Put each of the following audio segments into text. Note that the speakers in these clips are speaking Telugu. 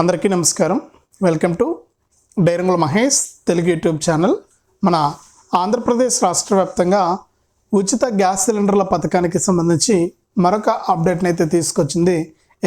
అందరికీ నమస్కారం. వెల్కమ్ టు డైరంగుల మహేష్ తెలుగు యూట్యూబ్ ఛానల్. మన ఆంధ్రప్రదేశ్ రాష్ట్ర వ్యాప్తంగా ఉచిత గ్యాస్ సిలిండర్ల పథకానికి సంబంధించి మరొక అప్డేట్ని అయితే తీసుకొచ్చింది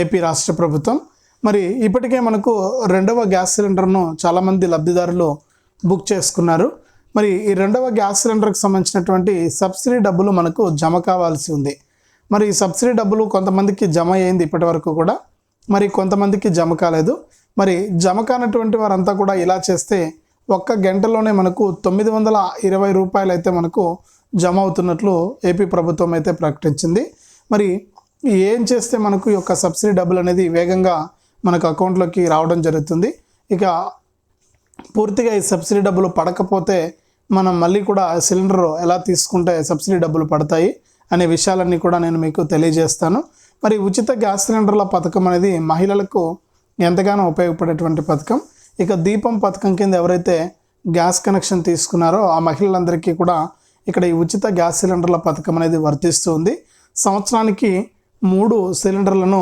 ఏపీ రాష్ట్ర ప్రభుత్వం. మరి ఇప్పటికే మనకు రెండవ గ్యాస్ సిలిండర్ను చాలామంది లబ్ధిదారులు బుక్ చేసుకున్నారు. మరి ఈ రెండవ గ్యాస్ సిలిండర్కి సంబంధించినటువంటి సబ్సిడీ డబ్బులు మనకు జమ కావాల్సి ఉంది. మరి ఈ సబ్సిడీ డబ్బులు కొంతమందికి జమ అయింది ఇప్పటి వరకు కూడా. మరి కొంతమందికి జమ కాలేదు మరి జమ కానటువంటి వారంతా కూడా ఇలా చేస్తే ఒక్క గంటలోనే మనకు తొమ్మిది వందల ఇరవై రూపాయలు అయితే మనకు జమ అవుతున్నట్లు ఏపీ ప్రభుత్వం అయితే ప్రకటించింది. మరి ఏం చేస్తే మనకు ఈ యొక్క సబ్సిడీ డబ్బులు అనేది వేగంగా మనకు అకౌంట్లోకి రావడం జరుగుతుంది. ఇక పూర్తిగా ఈ సబ్సిడీ డబ్బులు పడకపోతే మనం మళ్ళీ కూడా సిలిండర్ ఎలా తీసుకుంటే సబ్సిడీ డబ్బులు పడతాయి అనే విషయాలన్నీ కూడా నేను మీకు తెలియజేస్తాను. మరి ఉచిత గ్యాస్ సిలిండర్ల పథకం అనేది మహిళలకు ఎంతగానో ఉపయోగపడేటువంటి పథకం. ఇక దీపం పథకం కింద ఎవరైతే గ్యాస్ కనెక్షన్ తీసుకున్నారో ఆ మహిళలందరికీ కూడా ఇక్కడ ఈ ఉచిత గ్యాస్ సిలిండర్ల పథకం అనేది వర్తిస్తుంది సంవత్సరానికి మూడు సిలిండర్లను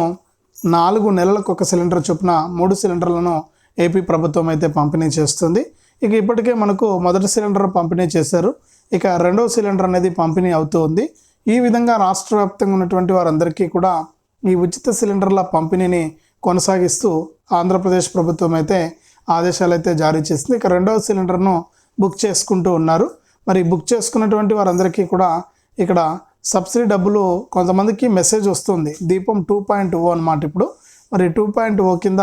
నాలుగు నెలలకు ఒక సిలిండర్ చొప్పున మూడు సిలిండర్లను ఏపీ ప్రభుత్వం అయితే పంపిణీ చేస్తుంది. ఇక ఇప్పటికే మనకు మొదటి సిలిండర్ పంపిణీ చేశారు. ఇక రెండవ సిలిండర్ అనేది పంపిణీ అవుతూ ఉంది. ఈ విధంగా రాష్ట్ర వ్యాప్తంగా ఉన్నటువంటి వారందరికీ కూడా ఈ ఉచిత సిలిండర్ల పంపిణీని కొనసాగిస్తూ ఆంధ్రప్రదేశ్ ప్రభుత్వం అయితే ఆదేశాలు అయితే జారీ చేసింది. ఇక రెండవ సిలిండర్ను బుక్ చేసుకుంటూ ఉన్నారు. మరి బుక్ చేసుకున్నటువంటి వారందరికీ కూడా ఇక్కడ సబ్సిడీ డబ్బులు కొంతమందికి మెసేజ్ వస్తుంది. దీపం టూ పాయింట్ ఓ అనమాట ఇప్పుడు. మరి టూ పాయింట్ ఓ కింద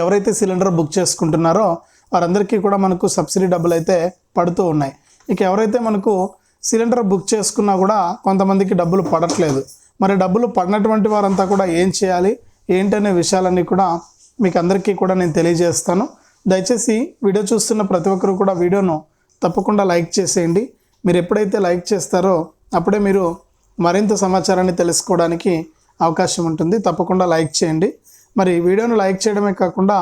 ఎవరైతే సిలిండర్ బుక్ చేసుకుంటున్నారో వారందరికీ కూడా మనకు సబ్సిడీ డబ్బులు అయితే పడుతూ ఉన్నాయి. ఇక ఎవరైతే మనకు సిలిండర్ బుక్ చేసుకున్నా కూడా కొంతమందికి డబ్బులు పడట్లేదు. మరి డబ్బులు పడినటువంటి వారంతా కూడా ఏం చేయాలి? ఏంటనే విషయాలన్నీ కూడా మీకు అందరికీ కూడా నేను తెలియజేస్తాను. దయచేసి వీడియో చూస్తున్న ప్రతి ఒక్కరు కూడా వీడియోను తప్పకుండా లైక్ చేసేయండి. మీరు ఎప్పుడైతే లైక్ చేస్తారో అప్పుడే మీరు మరింత సమాచారాన్ని తెలుసుకోవడానికి అవకాశం ఉంటుంది. తప్పకుండా లైక్ చేయండి. మరి వీడియోను లైక్ చేయడమే కాకుండా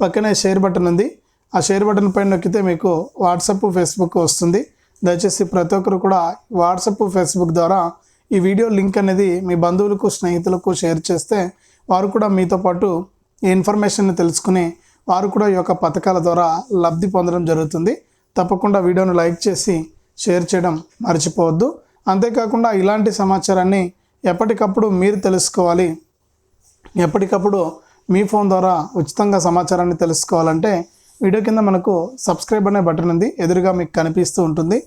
పక్కనే షేర్ బటన్ ఉంది. ఆ షేర్ బటన్ పైన నొక్కితే మీకు వాట్సాప్ ఫేస్బుక్ వస్తుంది. దయచేసి ప్రతి ఒక్కరు కూడా వాట్సప్ ఫేస్బుక్ ద్వారా ఈ వీడియో లింక్ అనేది మీ బంధువులకు స్నేహితులకు షేర్ చేస్తే వారు కూడా మీతో పాటు ఈ ఇన్ఫర్మేషన్ని తెలుసుకుని వారు కూడా ఈ యొక్క పథకాల ద్వారా లబ్ధి పొందడం జరుగుతుంది. తప్పకుండా వీడియోను లైక్ చేసి షేర్ చేయడం మర్చిపోవద్దు. అంతేకాకుండా ఇలాంటి సమాచారాన్ని ఎప్పటికప్పుడు మీరు తెలుసుకోవాలి. ఎప్పటికప్పుడు మీ ఫోన్ ద్వారా ఉచితంగా సమాచారాన్ని తెలుసుకోవాలంటే వీడియో కింద మనకు సబ్స్క్రైబ్ అనే బటన్ ఉంది. ఎదురుగా మీకు కనిపిస్తూ ఉంటుంది.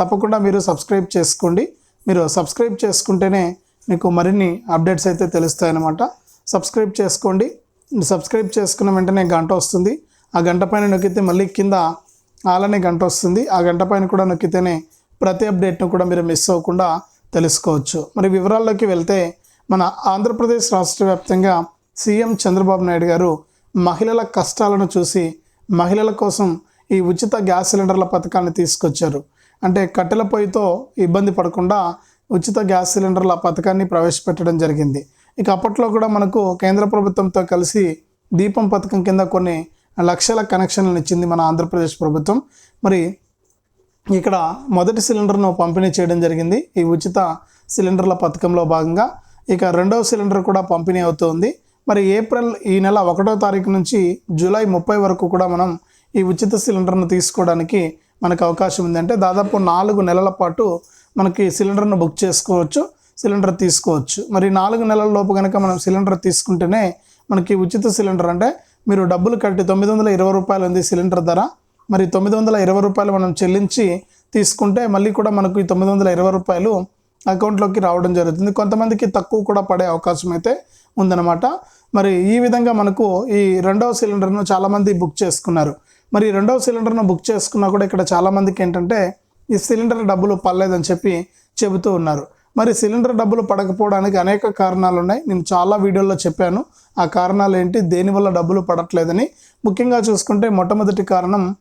తప్పకుండా మీరు సబ్స్క్రైబ్ చేసుకోండి. మీరు సబ్స్క్రైబ్ చేసుకుంటేనే మీకు మరిన్ని అప్డేట్స్ అయితే తెలుస్తాయన్నమాట. సబ్స్క్రైబ్ చేసుకోండి. సబ్స్క్రైబ్ చేసుకున్న వెంటనే గంట వస్తుంది. ఆ గంట పైన నొక్కితే మళ్ళీ కింద అలానే గంట వస్తుంది. ఆ గంట పైన కూడా నొక్కితేనే ప్రతి అప్డేట్ను కూడా మీరు మిస్ అవ్వకుండా తెలుసుకోవచ్చు. మరి వివరాల్లోకి వెళ్తే మన ఆంధ్రప్రదేశ్ రాష్ట్ర వ్యాప్తంగా సీఎం చంద్రబాబు నాయుడు గారు మహిళల కష్టాలను చూసి మహిళల కోసం ఈ ఉచిత గ్యాస్ సిలిండర్ల పథకాన్ని తీసుకొచ్చారు. అంటే కట్టెల పొయ్యితో ఇబ్బంది పడకుండా ఉచిత గ్యాస్ సిలిండర్ల పథకాన్ని ప్రవేశపెట్టడం జరిగింది. ఇక అప్పట్లో కూడా మనకు కేంద్ర ప్రభుత్వంతో కలిసి దీపం పథకం కింద కొన్ని లక్షల కనెక్షన్లను ఇచ్చింది మన ఆంధ్రప్రదేశ్ ప్రభుత్వం. మరి ఇక్కడ మొదటి సిలిండర్ను పంపిణీ చేయడం జరిగింది. ఈ ఉచిత సిలిండర్ల పథకంలో భాగంగా ఇక రెండవ సిలిండర్ కూడా పంపిణీ అవుతుంది. మరి ఏప్రిల్ ఈ నెల ఒకటో తారీఖు నుంచి జూలై ముప్పై వరకు కూడా మనం ఈ ఉచిత సిలిండర్ను తీసుకోవడానికి మనకు అవకాశం ఉందంటే దాదాపు నాలుగు నెలల పాటు మనకి సిలిండర్ను బుక్ చేసుకోవచ్చు సిలిండర్ తీసుకోవచ్చు. మరి నాలుగు నెలల లోపు కనుక మనం సిలిండర్ తీసుకుంటేనే మనకి ఉచిత సిలిండర్ అంటే మీరు డబ్బులు కట్టి తొమ్మిది వందల ఇరవై రూపాయలు ఉంది సిలిండర్ ధర. మరి తొమ్మిది వందల ఇరవై రూపాయలు మనం చెల్లించి తీసుకుంటే మళ్ళీ కూడా మనకు ఈ తొమ్మిది వందల ఇరవై రూపాయలు అకౌంట్లోకి రావడం జరుగుతుంది. కొంతమందికి తక్కువ కూడా పడే అవకాశం అయితే ఉందన్నమాట. మరి ఈ విధంగా మనకు ఈ రెండవ సిలిండర్ను చాలామంది బుక్ చేసుకున్నారు. మరి రెండవ సిలిండర్ను బుక్ చేసుకున్నా కూడా ఇక్కడ చాలామందికి ఏంటంటే ఈ సిలిండర్ డబ్బులు పడలేదని చెప్పి చెబుతూ ఉన్నారు. మరి సిలిండర్ డబ్బులు పడకపోవడానికి అనేక కారణాలు ఉన్నాయి. నేను చాలా వీడియోల్లో చెప్పాను. ఆ కారణాలు ఏంటి? దేనివల్ల డబ్బులు పడట్లేదని. ముఖ్యంగా చూసుకుంటే మొట్టమొదటి కారణం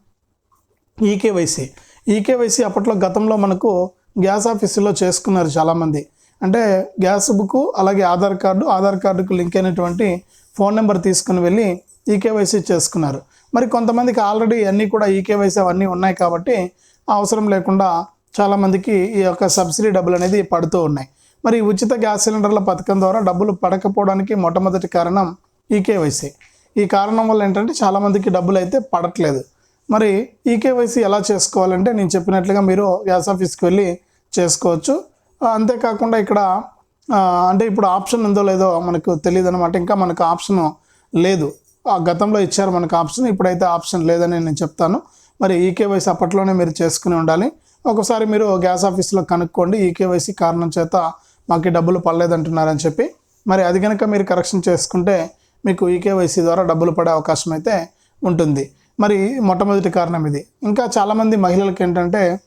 ఈకేవైసీ. ఈకేవైసీ అప్పట్లో గతంలో మనకు గ్యాస్ ఆఫీసులో చేసుకున్నారు చాలామంది. అంటే గ్యాస్ బుక్ అలాగే ఆధార్ కార్డు ఆధార్ కార్డుకు లింక్ అయినటువంటి ఫోన్ నెంబర్ తీసుకుని వెళ్ళి ఈకేవైసీ చేసుకున్నారు. మరి కొంతమందికి ఆల్రెడీ అన్నీ కూడా ఈకేవైసీ అవన్నీ ఉన్నాయి కాబట్టి అవసరం లేకుండా చాలామందికి ఈ యొక్క సబ్సిడీ డబ్బులు అనేది పడుతూ ఉన్నాయి. మరి ఉచిత గ్యాస్ సిలిండర్ల పథకం ద్వారా డబ్బులు పడకపోవడానికి మొట్టమొదటి కారణం ఈకేవైసీ ఈ కారణం వల్ల ఏంటంటే చాలామందికి డబ్బులు అయితే పడట్లేదు. మరి ఈకేవైసీ ఎలా చేసుకోవాలంటే నేను చెప్పినట్లుగా మీరు గ్యాస్ ఆఫీస్కి వెళ్ళి చేసుకోవచ్చు. అంతేకాకుండా ఇక్కడ అంటే ఇప్పుడు ఆప్షన్ ఉందో లేదో మనకు తెలియదు అనమాట ఇంకా మనకు ఆప్షన్ లేదు. గతంలో ఇచ్చారు మనకు ఆప్షన్. ఇప్పుడైతే ఆప్షన్ లేదని నేను చెప్తాను. మరి ఈకేవైసీ అప్పట్లోనే మీరు చేసుకుని ఉండాలి. ఒకసారి మీరు గ్యాస్ ఆఫీస్లో కనుక్కోండి. ఈకేవైసీ కారణం చేత మాకు డబ్బులు పడలేదంటున్నారని చెప్పి. మరి అది కనుక మీరు కరెక్షన్ చేసుకుంటే మీకు ఈకేవైసీ ద్వారా డబ్బులు పడే అవకాశం అయితే ఉంటుంది. మరి మొట్టమొదటి కారణం ఇది. ఇంకా చాలామంది మహిళలకు ఏంటంటే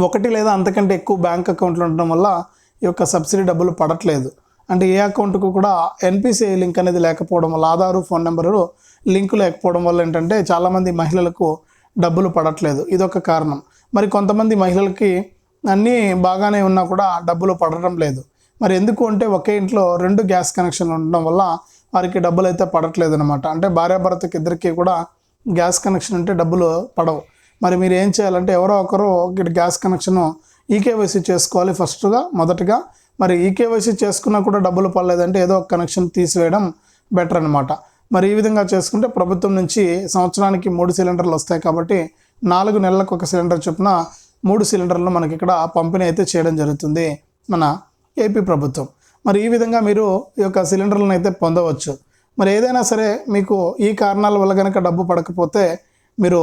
ఒకటి లేదా అంతకంటే ఎక్కువ బ్యాంక్ అకౌంట్లు ఉండడం వల్ల ఈ యొక్క సబ్సిడీ డబ్బులు పడట్లేదు. అంటే ఏ అకౌంట్కు కూడా ఎన్పిసిఐ లింక్ అనేది లేకపోవడం వల్ల ఆధారు ఫోన్ నెంబరు లింక్ లేకపోవడం వల్ల ఏంటంటే చాలామంది మహిళలకు డబ్బులు పడట్లేదు. ఇదొక కారణం. మరి కొంతమంది మహిళలకి అన్నీ బాగానే ఉన్నా కూడా డబ్బులు పడడం లేదు. మరి ఎందుకు అంటే ఒకే ఇంట్లో రెండు గ్యాస్ కనెక్షన్లు ఉండడం వల్ల వారికి డబ్బులు అయితే పడట్లేదు అనమాట అంటే భార్యాభర్తకి ఇద్దరికి కూడా గ్యాస్ కనెక్షన్ ఉంటే డబ్బులు పడవు. మరి మీరు ఏం చేయాలంటే ఎవరో ఒకరు గ్యాస్ కనెక్షన్ ఈకేవైసీ చేసుకోవాలి ఫస్ట్గా మొదటగా. మరి ఈకేవైసీ చేసుకున్నా కూడా డబ్బులు పడలేదంటే ఏదో ఒక కనెక్షన్ తీసివేయడం బెటర్ అనమాట మరి ఈ విధంగా చేసుకుంటే ప్రభుత్వం నుంచి సంవత్సరానికి మూడు సిలిండర్లు వస్తాయి కాబట్టి నాలుగు నెలలకు ఒక సిలిండర్ చొప్పున మూడు సిలిండర్లు మనకి ఇక్కడ పంపిణీ అయితే చేయడం జరుగుతుంది మన ఏపీ ప్రభుత్వం. మరి ఈ విధంగా మీరు ఈ యొక్క సిలిండర్లను అయితే పొందవచ్చు. మరి ఏదైనా సరే మీకు ఈ కారణాల వల్ల కనుక డబ్బు పడకపోతే మీరు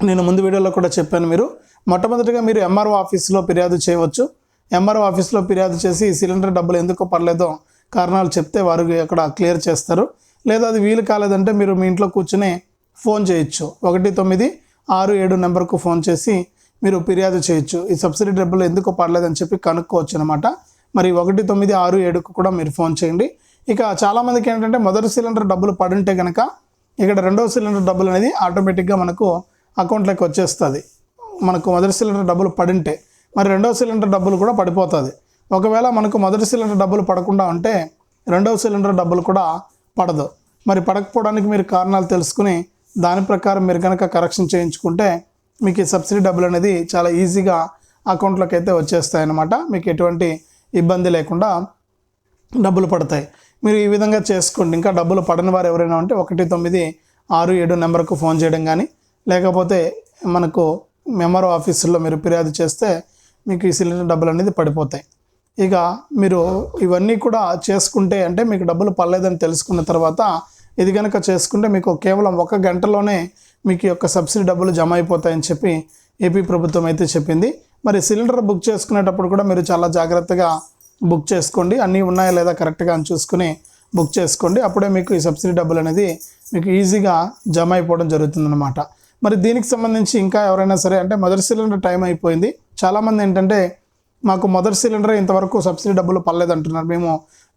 నేను ముందు వీడియోలో కూడా చెప్పాను మీరు మొట్టమొదటిగా మీరు ఎంఆర్ఓ ఆఫీస్లో ఫిర్యాదు చేయవచ్చు. ఎంఆర్ఓ ఆఫీస్లో ఫిర్యాదు చేసి సిలిండర్ డబ్బులు ఎందుకు పడలేదో కారణాలు చెప్తే వారు అక్కడ క్లియర్ చేస్తారు. లేదా అది వీలు కాలేదంటే మీరు మీ ఇంట్లో కూర్చుని ఫోన్ చేయొచ్చు. ఒకటి తొమ్మిది ఆరు ఏడు నెంబర్కు ఫోన్ చేసి మీరు ఫిర్యాదు చేయొచ్చు. ఈ సబ్సిడీ డబ్బులు ఎందుకు పడలేదని చెప్పి కనుక్కోవచ్చు అనమాట మరి ఒకటి తొమ్మిది ఆరు ఏడుకు కూడా మీరు ఫోన్ చేయండి. ఇక చాలామందికి ఏంటంటే మొదటి సిలిండర్ డబ్బులు పడుంటే కనుక ఇక్కడ రెండవ సిలిండర్ డబ్బులు అనేది ఆటోమేటిక్గా మనకు అకౌంట్లోకి వచ్చేస్తుంది. మనకు మొదటి సిలిండర్ డబ్బులు పడింటే. మరి రెండవ సిలిండర్ డబ్బులు కూడా పడిపోతుంది. ఒకవేళ మనకు మొదటి సిలిండర్ డబ్బులు పడకుండా ఉంటే రెండవ సిలిండర్ డబ్బులు కూడా పడదు. మరి పడకపోవడానికి మీరు కారణాలు తెలుసుకుని దాని ప్రకారం మీరు కనుక కరెక్షన్ చేయించుకుంటే మీకు ఈ సబ్సిడీ డబ్బులు అనేది చాలా ఈజీగా అకౌంట్లోకి అయితే వచ్చేస్తాయి అన్నమాట మీకు ఎటువంటి ఇబ్బంది లేకుండా డబ్బులు పడతాయి. మీరు ఈ విధంగా చేసుకోండి. ఇంకా డబ్బులు పడని వారు ఎవరైనా ఉంటే ఒకటి తొమ్మిది ఆరు ఏడు నెంబర్కు ఫోన్ చేయడం కానీ లేకపోతే మనకు మెమరో ఆఫీసుల్లో మీరు ఫిర్యాదు చేస్తే మీకు ఈ సిలిండర్ డబ్బులు అనేది పడిపోతాయి. ఇక మీరు ఇవన్నీ కూడా చేసుకుంటే అంటే మీకు డబ్బులు పడలేదని తెలుసుకున్న తర్వాత ఇది కనుక చేసుకుంటే మీకు కేవలం ఒక గంటలోనే మీకు యొక్క సబ్సిడీ డబ్బులు జమ అయిపోతాయని చెప్పి ఏపీ ప్రభుత్వం అయితే చెప్పింది. మరి సిలిండర్ బుక్ చేసుకునేటప్పుడు కూడా మీరు చాలా జాగ్రత్తగా బుక్ చేసుకోండి. అన్నీ ఉన్నాయా లేదా కరెక్ట్గా అని చూసుకుని బుక్ చేసుకోండి. అప్పుడే మీకు ఈ సబ్సిడీ డబ్బులు అనేది మీకు ఈజీగా జమ అయిపోవడం జరుగుతుందన్నమాట. మరి దీనికి సంబంధించి ఇంకా ఎవరైనా సరే అంటే మొదటి సిలిండర్ టైం అయిపోయింది. చాలామంది ఏంటంటే మాకు మొదటి సిలిండర్ ఇంతవరకు సబ్సిడీ డబ్బులు పర్లేదంటున్నారు మేము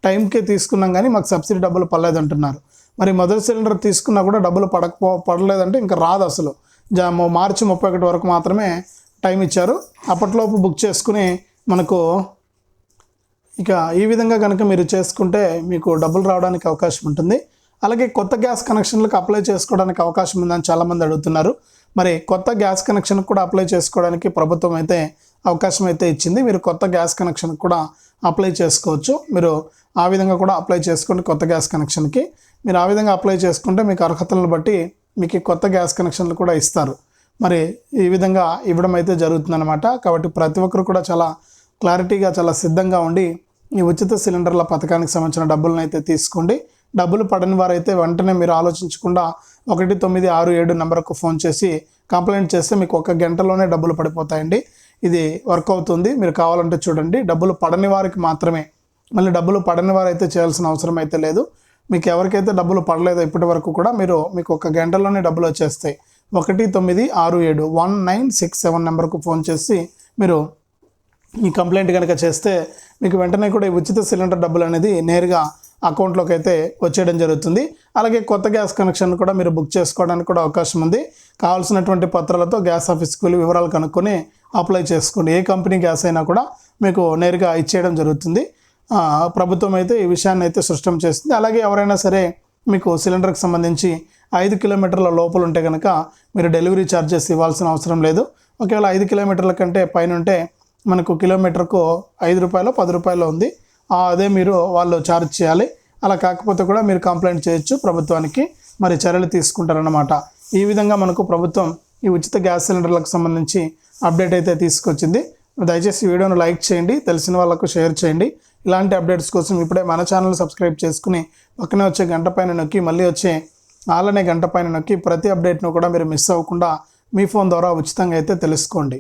టైంకే తీసుకున్నాం కానీ మాకు సబ్సిడీ డబ్బులు పర్లేదంటున్నారు మరి మొదటి సిలిండర్ తీసుకున్నా కూడా డబ్బులు పడకపో పడలేదంటే ఇంకా రాదు అసలు. జా మార్చి ముప్పై ఒకటి వరకు మాత్రమే టైం ఇచ్చారు. అప్పట్లోపు బుక్ చేసుకుని మనకు ఇక ఈ విధంగా కనుక మీరు చేసుకుంటే మీకు డబ్బులు రావడానికి అవకాశం ఉంటుంది. అలాగే కొత్త గ్యాస్ కనెక్షన్లకు అప్లై చేసుకోవడానికి అవకాశం ఉందని చాలామంది అడుగుతున్నారు. మరి కొత్త గ్యాస్ కనెక్షన్ కూడా అప్లై చేసుకోవడానికి ప్రభుత్వం అయితే అవకాశం అయితే ఇచ్చింది. మీరు కొత్త గ్యాస్ కనెక్షన్ కూడా అప్లై చేసుకోవచ్చు. మీరు ఆ విధంగా కూడా అప్లై చేసుకోండి కొత్త గ్యాస్ కనెక్షన్కి. మీరు ఆ విధంగా అప్లై చేసుకుంటే మీకు అర్హతలను బట్టి మీకు కొత్త గ్యాస్ కనెక్షన్లు కూడా ఇస్తారు. మరి ఈ విధంగా ఇవ్వడం అయితే జరుగుతుందన్నమాట. కాబట్టి ప్రతి ఒక్కరు కూడా చాలా క్లారిటీగా చాలా సిద్ధంగా ఉండి ఈ ఉచిత సిలిండర్ల పథకానికి సంబంధించిన డబ్బులను అయితే తీసుకోండి. డబ్బులు పడని వారైతే వెంటనే మీరు ఆలోచించకుండా ఒకటి తొమ్మిది ఆరు ఏడు నెంబర్కు ఫోన్ చేసి కంప్లైంట్ చేస్తే మీకు ఒక గంటలోనే డబ్బులు పడిపోతాయండి. ఇది వర్క్ అవుతుంది. మీరు కావాలంటే చూడండి. డబ్బులు పడని వారికి మాత్రమే. మళ్ళీ డబ్బులు పడని వారైతే చేయాల్సిన అవసరం అయితే లేదు. మీకు ఎవరికైతే డబ్బులు పడలేదో ఇప్పటి వరకు కూడా మీరు మీకు ఒక గంటలోనే డబ్బులు వచ్చేస్తాయి. ఒకటి తొమ్మిది ఆరు ఏడు వన్ నైన్ సిక్స్ సెవెన్ నెంబర్కు ఫోన్ చేసి మీరు ఈ కంప్లైంట్ కనుక చేస్తే మీకు వెంటనే కూడా ఈ ఉచిత సిలిండర్ డబ్బులు అనేది నేరుగా అకౌంట్లోకి అయితే వచ్చేయడం జరుగుతుంది. అలాగే కొత్త గ్యాస్ కనెక్షన్ కూడా మీరు బుక్ చేసుకోవడానికి కూడా అవకాశం ఉంది. కావాల్సినటువంటి పత్రాలతో గ్యాస్ ఆఫీస్కి వెళ్ళి వివరాలు కనుక్కొని అప్లై చేసుకోండి ఏ కంపెనీ గ్యాస్ అయినా కూడా మీకు నేరుగా ఇచ్చేయడం జరుగుతుంది. ప్రభుత్వం అయితే ఈ విషయాన్ని అయితే సృష్టం చేస్తుంది అలాగే ఎవరైనా సరే మీకు సిలిండర్కి సంబంధించి ఐదు కిలోమీటర్ల లోపల ఉంటే కనుక మీరు డెలివరీ ఛార్జెస్ ఇవ్వాల్సిన అవసరం లేదు. ఒకవేళ ఐదు కిలోమీటర్ల కంటే పైన ఉంటే మనకు కిలోమీటర్కు ఐదు రూపాయలు పది రూపాయలు ఉంది. అదే మీరు వాళ్ళు ఛార్జ్ చేయాలి. అలా కాకపోతే కూడా మీరు కంప్లైంట్ చేయొచ్చు. ప్రభుత్వానికి మరి చర్యలు తీసుకుంటారన్నమాట. ఈ విధంగా మనకు ప్రభుత్వం ఈ ఉచిత గ్యాస్ సిలిండర్లకు సంబంధించి అప్డేట్ అయితే తీసుకొచ్చింది. దయచేసి వీడియోను లైక్ చేయండి. తెలిసిన వాళ్ళకు షేర్ చేయండి. ఇలాంటి అప్డేట్స్ కోసం ఇప్పుడే మన ఛానల్ సబ్స్క్రైబ్ చేసుకుని పక్కనే వచ్చే గంట పైన నొక్కి మళ్ళీ వచ్చే ఆలనే గంట పైన నొక్కి ప్రతి అప్డేట్ను కూడా మీరు మిస్ అవ్వకుండా మీ ఫోన్ ద్వారా ఉచితంగా అయితే తెలుసుకోండి.